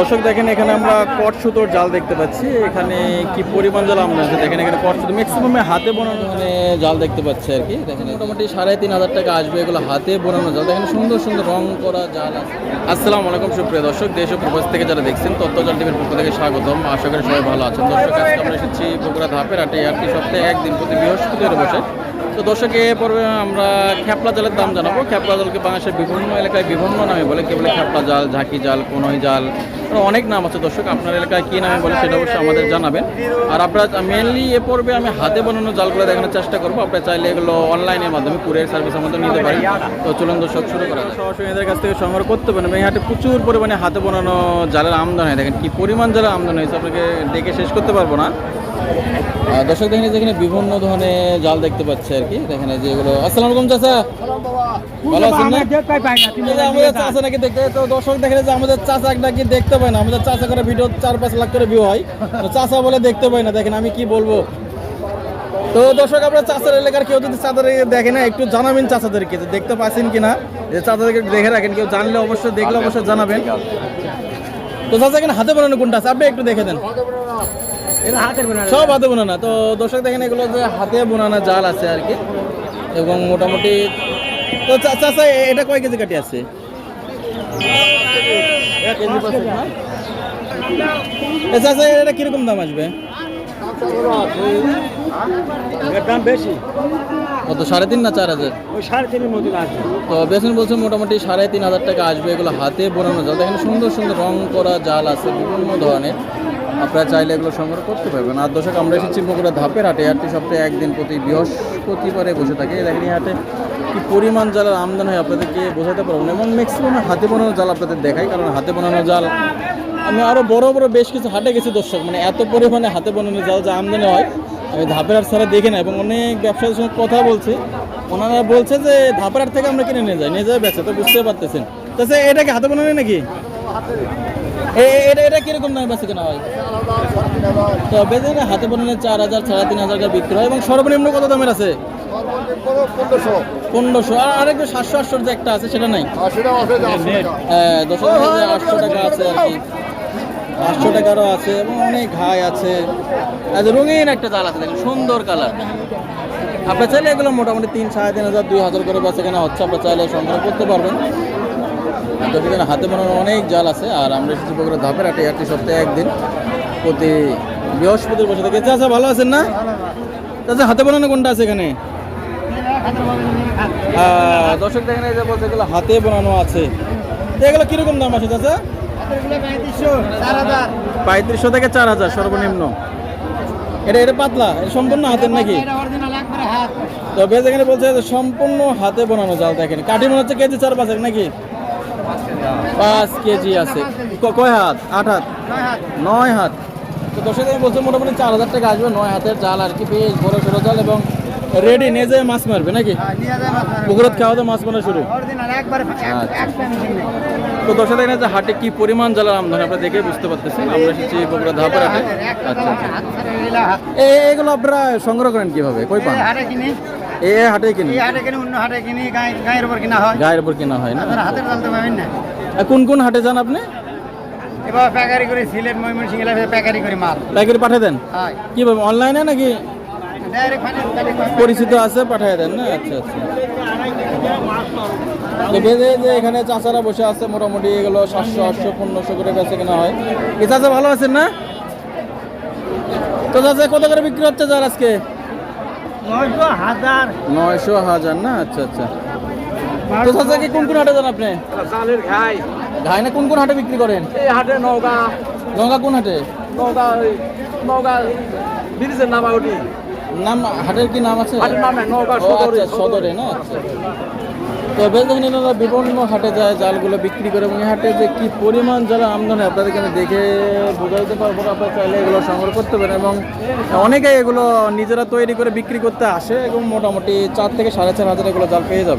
দর্শক দেখেন, এখানে আমরা কট সুতোর জাল দেখতে পাচ্ছি। এখানে কি পরিমাণ জাল আমরা দেখেন, এখানে কট সুতো ম্যাক্সিমাম হাতে বোনানো মানে জাল দেখতে পাচ্ছি আর কি। দেখেন, মোটামুটি সাড়ে তিন হাজার টাকা আসবে এগুলো হাতে বোনানো জাল। দেখেন, সুন্দর সুন্দর রং করা জাল আছে। আসসালামু আলাইকুম, সুপ্রিয় দর্শক। দেশ ও প্রবাস থেকে যারা দেখছেন তত্ত্বজাল টিভির পক্ষ থেকে স্বাগতম। আশা করি সবাই ভালো আছেন। দর্শক, আজকে আমরা এসেছি বগুড়া ধাপের হাটে। আটটি সপ্তাহে একদিন প্রতি বৃহস্পতিবার বসে। তো দর্শক, এ পর্বে আমরা খ্যাপলা জালের দাম জানাব। খ্যাপলা জালকে বাংলাদেশের বিভিন্ন এলাকায় বিভিন্ন নামে বলে কেউ বলে খ্যাপলা জাল, ঝাঁকি জাল, কোনই জাল অনেক নাম আছে। দর্শক আপনার এলাকায় কী নামে বলে সেটা অবশ্যই আমাদের জানাবেন। আর আপনারা মেনলি এ পর্বে আমি হাতে বানানো জালগুলো দেখানোর চেষ্টা করব। আপনারা চাইলে এগুলো অনলাইনের মাধ্যমে কুরিয়ার সার্ভিস আমাদের নিতে পারেন। তো চলুন দর্শক শুরু করা যাক। সরাসরি এদের কাছ থেকে সংগ্রহ করতে পারেন এই হাটে প্রচুর পরিমাণে হাতে বানানো জালের আমদানি হয়। দেখেন কি পরিমাণ জালের আমদানি হয়েছে আপনাকে দেখে শেষ করতে পারব না। দর্শক দেখেন এই যে এখানে বিভিন্ন ধরনের জাল দেখতে পাচ্ছে আর কি। দেখেন এই যে আসসালামু আলাইকুম চাচা। ভালো আছেন না? আমাদের চাচা নাকি দেখতে তো দর্শক দেখে যে আমাদের চাচা নাকি দেখতে পায় না। আমাদের চাচা করে ভিডিও চার পাঁচ লাখ করে ভিউ হয়। তো চাচা বলে দেখতে পায় না। দেখেন আমি কি বলব? তো দর্শক আপনার চাচার এলাকার কেউ যদি চাচাদের দেখে না একটু জানাবেন চাচাদেরকে যে দেখতে পাচ্ছেন কিনা যে চাচাদেরকে একটু দেখে রাখেন কেউ জানলে অবশ্যই দেখলে অবশ্যই জানাবেন। তো চাচা এখানে হাতে বানানো কোনটা আছে? আপনি একটু দেখে দেন। সব হাতে বোনানা। তো দর্শক দেখেন এগুলো যে হাতে বোনানা জাল আছে আর কি। এবং মোটামুটি তো চা- চাচা এ- এটা কয় কেজি কাটি আছে? কেজি পাঁচেক না? এ এটা কীরকম দাম আসবে? দাম বেশি। কত সাড়ে তিন না চার হাজার? তো বেসন বলছে মোটামুটি সাড়ে তিন হাজার টাকা আসবে এগুলো হাতে বোনানো জাল। দেখেন সুন্দর সুন্দর রং করা জাল আছে বিভিন্ন ধরনের। আপনারা চাইলে এগুলো সংগ্রহ করতে পারবেন। আর দর্শক আমরা এসেছি বগুড়া ধাপের হাটে। হাটটি সপ্তাহে একদিন প্রতি বৃহস্পতিবারে বসে থাকে। দেখেন এই হাটে কি পরিমাণ জালের আমদানি হয় আপনাদেরকে বোঝাতে পারব না। এবং ম্যাক্সিমাম হাতে বানানো জাল আপনাদের দেখাই, কারণ হাতে বানানো জাল, আমি আরও বড় বড় বেশ কিছু হাটে গেছি দর্শক মানে এত পরিমাণে হাতে বানানো জাল যা আমদানি হয়, আমি ধাপের হাট ছাড়া দেখি না, এবং অনেক ব্যবসায়ীর সঙ্গে কথা বলছি। ওনারা বলছে যে ধাপের হাট থেকে আমরা কিনে নিয়ে যাই নিয়ে যাই বেচে, তো বুঝতে পারতেছেন। তো সে এটা কি হাতে বানানো নাকি? এটা এটা কীরকম দামে বেচে কেনা হয়? তো হাতে বানানো চার হাজার, সাড়ে তিন হাজার বিক্রি হয়, এবং সর্বনিম্ন কত দামের আছে? পনেরোশো। আর আরেকটু সাতশো আটশোর যে একটা আছে সেটা নাই? হ্যাঁ দশ আটশো টাকা আছে আর কি। আটশো টাকারও আছে এবং অনেক আছে। রঙিন একটা জাল আছে দেখেন সুন্দর কালার। আপনার চাইলে এগুলো মোটামুটি তিন সাড়ে তিন হাজার দুই হাজার করে বেচা কেনা হচ্ছে আপনার চাইলে সংগ্রহ করতে পারবেন। তো সেখানে হাতে বানানো অনেক জাল আছে আর আমরা এসেছি ধাপের একটি সপ্তাহে একদিন প্রতি বৃহস্পতির বসে থেকে। চাচা ভালো আছেন না? চাচা হাতে বানানো কোনটা আছে এখানে? দর্শক দেখেন এই যে বলছে এগুলো হাতে বানানো আছে। এগুলো কীরকম দাম আছে চাচা? পঁয়ত্রিশশো থেকে চার হাজার সর্বনিম্ন। এটা এটা পাতলা সম্পূর্ণ হাতের নাকি? তো বেশ, এখানে বলছে সম্পূর্ণ হাতে বানানো জাল দেখেন। কাঠি মনে হচ্ছে কেজি চার পাঁচ নাকি? পাঁচ কেজি আছে। কয় হাত? আট হাত? নয় হাত। তো দর্শক আমি বলছে মোটামুটি চার হাজার টাকা আসবে, নয় হাতের জাল আর কি। বেশ বড় সড়ো জাল এবং রেডি নেজে মাছ মারবে নাকি? পুকুরত খাওয়া তো মাছ মারা শুরু। তো দর্শক দেখেন যে হাটে কি পরিমাণ জালের আমদানি আপনারা দেখে বুঝতে পারতেছেন। আমরা এসেছি বগুড়া ধাপের হাটে আচ্ছা আচ্ছা। এ- এগুলো আপনারা সংগ্রহ করেন কীভাবে? কই পান? এ এ হাটে কিনে। গায়ের উপর কিনা হয়। না? আর কোন কোন হাটে যান আপনি? এবার প্যাকারি করে সিলেট ময়মনসিং এলাকায় প্যাকারি করে মাল। প্যাকেট পাঠিয়ে দেন? হয়। কীভাবে অনলাইনে নাকি পরিচিত আছে পাঠিয়ে দেন না? আচ্ছা আচ্ছা। যে এখানে চাচারা বসে আছে মোটামুটি এগুলো সাতশো আটশো পনেরোশো করে বেচে কেনা হয়। এ চাচা ভালো আছেন না? তো চাচা কত করে বিক্রি হচ্ছে যার আজকে? নয়শো হাজার। নয়শো হাজার না? আচ্ছা আচ্ছা। তো চাচা কি কোন কোন হাটে যান আপনি? ঘাই। না কোন কোন হাটে বিক্রি করেন? এই হাটে নৌকা গঙ্গা কোন হাটে? ওই নৌকা ব্রিজের নামা ওটি নাম হাটের কি নাম আছে? আচ্ছা সদরে। না? আচ্ছা তো বেশ দেখেন এনারা বিভিন্ন হাটে যায় জালগুলো বিক্রি করে এবং হাটে যে কি পরিমাণ যারা আমদানি আপনাদেরকে আমি দেখে বোঝাইতে পারব না। আপনারা চাইলে এগুলো সংগ্রহ করতে পারেন এবং অনেকে এগুলো নিজেরা তৈরি করে বিক্রি করতে আসে এবং মোটামুটি চার থেকে সাড়ে চার হাজার এগুলো জাল পেয়ে যাবেন।